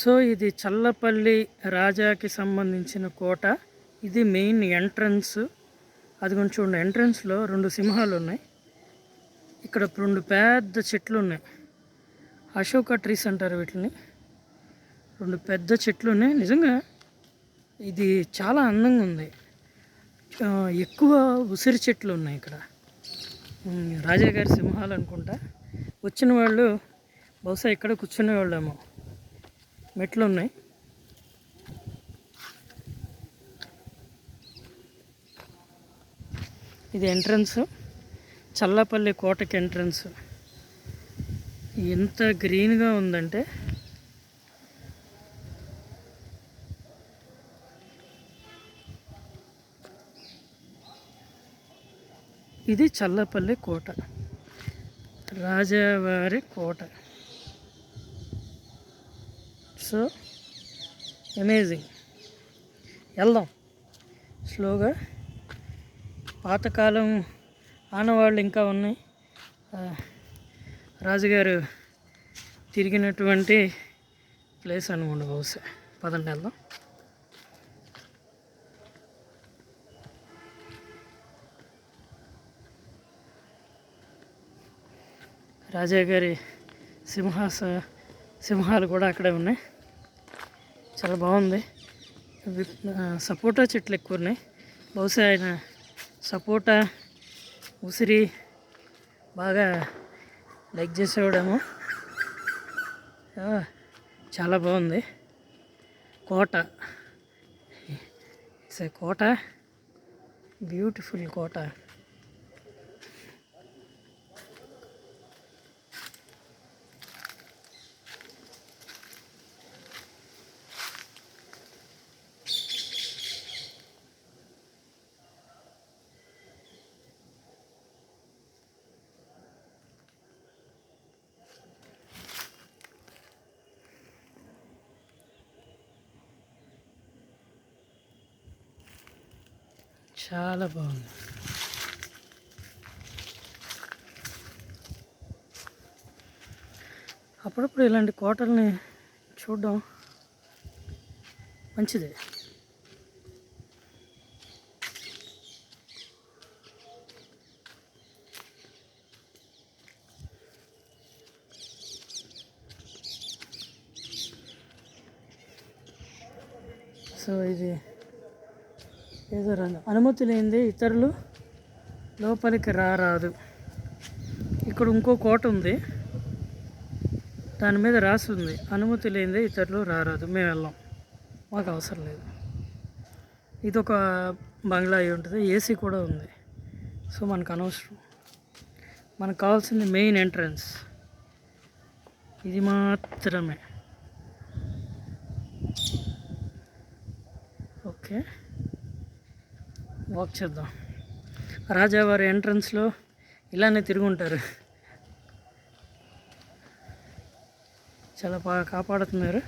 So ఇది చల్లపల్లి రాజాకి సంబంధించిన కోట. ఇది మెయిన్ ఎంట్రన్స్. అది కొంచెం చూడండి ఎంట్రన్స్లో రెండు సింహాలు ఉన్నాయి ఇక్కడ రెండు పెద్ద చెట్లు ఉన్నాయి అశోక ట్రీస్ అంటారు వీటిని. రెండు పెద్ద చెట్లు ఉన్నాయి నిజంగా ఇది చాలా అందంగా ఉంది. ఎక్కువ ఉసిరి చెట్లు ఉన్నాయి ఇక్కడ. రాజాగారి సింహాలు అనుకుంటా. వచ్చిన వాళ్ళు బహుశా ఇక్కడ కూర్చునే వాళ్ళేమో మెట్లు ఉన్నాయి ఇది ఎంట్రన్స్. చల్లపల్లి కోటకి ఎంట్రన్స్. ఎంత గ్రీన్గా ఉందంటే. ఇది చల్లపల్లి కోట. రాజావారి కోట. సో అమేజింగ్ వెళ్దాం. స్లోగా. పాతకాలం ఆనవాళ్ళు ఇంకా ఉన్నాయి. రాజుగారు తిరిగినటువంటి ప్లేస్ అనుకోండి బహుశా. పదండి వెళ్దాం. రాజా గారి సింహాస సింహాలు కూడా అక్కడే ఉన్నాయి. చాలా బాగుంది. సపోటా చెట్లు ఎక్కువ ఉన్నాయి బహుశా ఆయన సపోటా ఉసిరి బాగా లైక్ చేసేవాడేమో. చాలా బాగుంది. కోట. ఇట్స్ కోట. బ్యూటిఫుల్ కోట. చాలా బాగుంది. అప్పుడప్పుడు ఇలాంటి కోటల్ని చూడడం మంచిదే. సో ఇది ఏదో రంగు అనుమతి లేనిదే ఇతరులు లోపలికి రారాదు. ఇక్కడ ఇంకో కోట ఉంది. దాని మీద రాసి ఉంది. అనుమతి లేనిదే ఇతరులు రారాదు. మేము వెళ్ళాం. మాకు అవసరం లేదు. ఇది ఒక బంగ్లా అయి ఉంటుంది. ఏసీ కూడా ఉంది. సో మనకు అనవసరం. మనకు కావాల్సింది మెయిన్ ఎంట్రన్స్. ఇది మాత్రమే. ఓకే. వాక్ చేద్దాం. రాజావారి ఎంట్రన్స్లో ఇలానే తిరుగుంటారు చాలా బాగా కాపాడుతున్నారు.